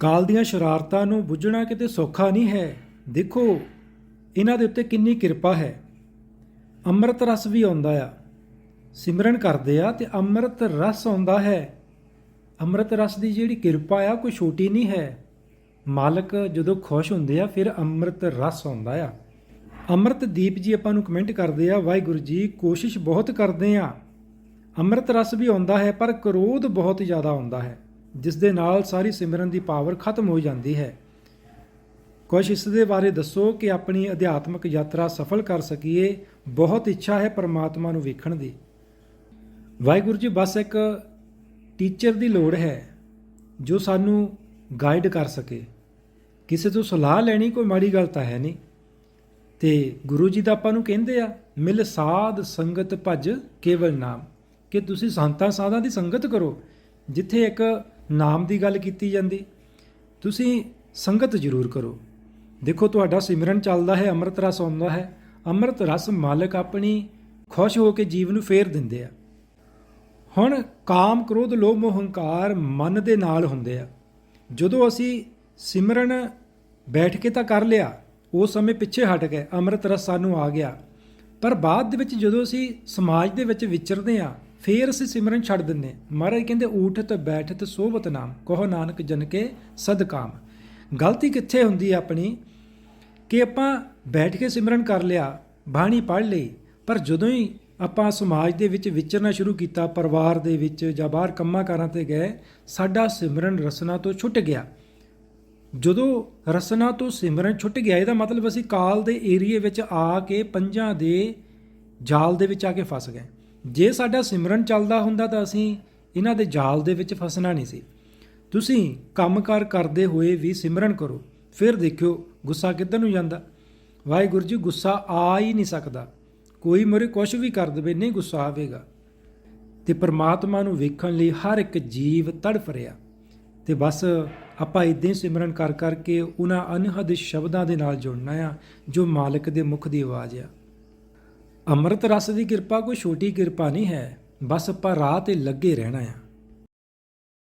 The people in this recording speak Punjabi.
ਕਾਲ ਦੀਆਂ ਸ਼ਰਾਰਤਾਂ ਨੂੰ ਬੁੱਝਣਾ ਕਿਤੇ ਸੌਖਾ ਨਹੀਂ ਹੈ। ਦੇਖੋ, ਇਹਨਾਂ ਦੇ ਉੱਤੇ ਕਿੰਨੀ ਕਿਰਪਾ ਹੈ। ਅੰਮ੍ਰਿਤ ਰਸ ਵੀ ਆਉਂਦਾ ਆ। ਸਿਮਰਨ ਕਰਦੇ ਆ ਤੇ ਅੰਮ੍ਰਿਤ ਰਸ ਆਉਂਦਾ ਹੈ। ਅੰਮ੍ਰਿਤ ਰਸ ਦੀ ਜਿਹੜੀ ਕਿਰਪਾ ਆ ਕੋਈ ਛੋਟੀ ਨਹੀਂ ਹੈ। ਮਾਲਕ ਜਦੋਂ ਖੁਸ਼ ਹੁੰਦੇ ਆ, ਫਿਰ ਅੰਮ੍ਰਿਤ ਰਸ ਆਉਂਦਾ ਆ। ਅੰਮ੍ਰਿਤ ਜੀ ਆਪਾਂ ਨੂੰ ਕਮੈਂਟ ਕਰਦੇ ਆ, ਵਾਹਿਗੁਰੂ ਜੀ, ਕੋਸ਼ਿਸ਼ ਬਹੁਤ ਕਰਦੇ ਆ। ਅੰਮ੍ਰਿਤ ਰਸ ਵੀ ਆਉਂਦਾ ਹੈ, ਪਰ ਕਰੋਧ ਬਹੁਤ ਜ਼ਿਆਦਾ ਆਉਂਦਾ ਹੈ। ਜਿਸ ਦੇ ਨਾਲ ਸਾਰੀ ਸਿਮਰਨ ਦੀ ਪਾਵਰ ਖਤਮ ਹੋ ਜਾਂਦੀ ਹੈ। ਕੁਝ ਇਸ ਦੇ ਬਾਰੇ ਦੱਸੋ ਕਿ ਆਪਣੀ ਅਧਿਆਤਮਿਕ ਯਾਤਰਾ ਸਫਲ ਕਰ ਸਕੀਏ, ਬਹੁਤ ਇੱਛਾ ਹੈ ਪਰਮਾਤਮਾ ਨੂੰ ਵੇਖਣ ਦੀ। ਵਾਹਿਗੁਰੂ ਜੀ, ਬਸ ਇੱਕ ਟੀਚਰ ਦੀ ਲੋੜ ਹੈ ਜੋ ਸਾਨੂੰ ਗਾਈਡ ਕਰ ਸਕੇ। ਕਿਸੇ ਤੋਂ ਸਲਾਹ ਲੈਣੀ ਕੋਈ ਮਾੜੀ ਗੱਲ ਤਾਂ ਹੈ ਨਹੀਂ। ਤੇ ਗੁਰੂ ਜੀ ਤਾਂ ਆਪਾਂ ਨੂੰ ਕਹਿੰਦੇ ਆ, ਮਿਲ ਸਾਧ ਸੰਗਤ ਭਜ ਕੇਵਲ ਨਾਮ। ਕਿ ਤੁਸੀਂ ਸੰਤਾਂ ਸਾਧਾਂ ਦੀ ਸੰਗਤ ਕਰੋ, ਜਿੱਥੇ ਇੱਕ ਨਾਮ ਦੀ ਗੱਲ ਕੀਤੀ ਜਾਂਦੀ। ਤੁਸੀਂ ਸੰਗਤ ਜ਼ਰੂਰ ਕਰੋ। ਦੇਖੋ, ਤੁਹਾਡਾ ਸਿਮਰਨ ਚੱਲਦਾ ਹੈ, ਅੰਮ੍ਰਿਤ ਰਸ ਆਉਂਦਾ ਹੈ। ਅੰਮ੍ਰਿਤ ਰਸ ਮਾਲਕ ਆਪਣੀ ਖੁਸ਼ ਹੋ ਕੇ ਜੀਵ ਨੂੰ ਫੇਰ ਦਿੰਦੇ ਆ। ਹੁਣ ਕਾਮ, ਕ੍ਰੋਧ, ਲੋਭ ਮੋਹ ਹੰਕਾਰ ਮਨ ਦੇ ਨਾਲ ਹੁੰਦੇ ਆ। ਜਦੋਂ ਅਸੀਂ ਸਿਮਰਨ ਬੈਠ ਕੇ ਤਾਂ ਕਰ ਲਿਆ, ਉਸ ਸਮੇਂ ਪਿੱਛੇ ਹਟ ਗਏ, ਅੰਮ੍ਰਿਤ ਰਸ ਸਾਨੂੰ ਆ ਗਿਆ। ਪਰ ਬਾਅਦ ਦੇ ਵਿੱਚ ਜਦੋਂ ਅਸੀਂ ਸਮਾਜ ਦੇ ਵਿੱਚ ਵਿਚਰਦੇ ਆ ਫੇਰ ਅਸੀਂ ਸਿਮਰਨ ਛੱਡ ਦਿੰਦੇ ਮਹਾਰਾਜ ਕਹਿੰਦੇ ਊਠਤ ਬੈਠਤ ਸੋਭਤ ਨਾਮ, ਕਹੋ ਨਾਨਕ ਜਨ ਕੇ ਸਦਕਾਮ ਗਲਤੀ ਕਿੱਥੇ ਹੁੰਦੀ ਹੈ ਆਪਣੀ? ਕਿ ਆਪਾਂ ਬੈਠ ਕੇ ਸਿਮਰਨ ਕਰ ਲਿਆ, ਬਾਣੀ ਪੜ੍ਹ ਲਈ, ਪਰ ਜਦੋਂ ਹੀ ਆਪਾਂ ਸਮਾਜ ਦੇ ਵਿੱਚ ਵਿਚਰਨਾ ਸ਼ੁਰੂ ਕੀਤਾ, ਪਰਿਵਾਰ ਦੇ ਵਿੱਚ ਜਾਂ ਬਾਹਰ ਕੰਮਾਂ ਕਾਰਾਂ ਤੇ ਗਏ, ਸਾਡਾ ਸਿਮਰਨ ਰਸਨਾ ਤੋਂ ਛੁੱਟ ਗਿਆ। ਜਦੋਂ ਰਸਨਾ ਤੋਂ ਸਿਮਰਨ ਛੁੱਟ ਗਿਆ, ਇਹਦਾ ਮਤਲਬ ਅਸੀਂ ਕਾਲ ਦੇ ਏਰੀਏ ਵਿੱਚ ਆ ਕੇ ਪੰਜਾਂ ਦੇ ਜਾਲ ਦੇ ਵਿੱਚ ਆ ਕੇ ਫਸ ਗਏ। ਜੇ ਸਾਡਾ ਸਿਮਰਨ ਚੱਲਦਾ ਹੁੰਦਾ ਤਾਂ ਅਸੀਂ ਇਹਨਾਂ ਦੇ ਜਾਲ ਦੇ ਵਿੱਚ ਫਸਣਾ ਨਹੀਂ ਸੀ। ਤੁਸੀਂ ਕੰਮਕਾਰ ਕਰਦੇ ਹੋਏ ਵੀ ਸਿਮਰਨ ਕਰੋ, ਫਿਰ ਦੇਖਿਓ ਗੁੱਸਾ ਕਿੱਧਰ ਨੂੰ ਜਾਂਦਾ। ਵਾਹਿਗੁਰੂ ਜੀ, ਗੁੱਸਾ ਆ ਹੀ ਨਹੀਂ ਸਕਦਾ। ਕੋਈ ਮਰੇ ਕੁਝ ਵੀ ਕਰ ਦੇਵੇ, ਨਹੀਂ ਗੁੱਸਾ ਆਵੇਗਾ। ਤੇ ਪ੍ਰਮਾਤਮਾ ਨੂੰ ਵੇਖਣ ਲਈ ਹਰ ਇੱਕ ਜੀਵ ਤੜਫ ਰਿਹਾ। ਤੇ ਬਸ ਆਪਾਂ ਇਦਾਂ ਹੀ ਸਿਮਰਨ ਕਰ ਕਰਕੇ ਉਹਨਾਂ ਅਨਹਦ ਸ਼ਬਦਾਂ ਦੇ ਨਾਲ ਜੁੜਨਾ ਆ, ਜੋ ਮਾਲਕ ਦੇ ਮੁਖ ਦੀ ਆਵਾਜ਼ ਆ। ਅੰਮ੍ਰਿਤ ਰਸ ਦੀ ਕਿਰਪਾ ਕੋਈ ਛੋਟੀ ਕਿਰਪਾ ਨਹੀਂ ਹੈ। ਬਸ ਆਪਾਂ ਰਾਹ ਤੇ ਲੱਗੇ ਰਹਿਣਾ ਆ।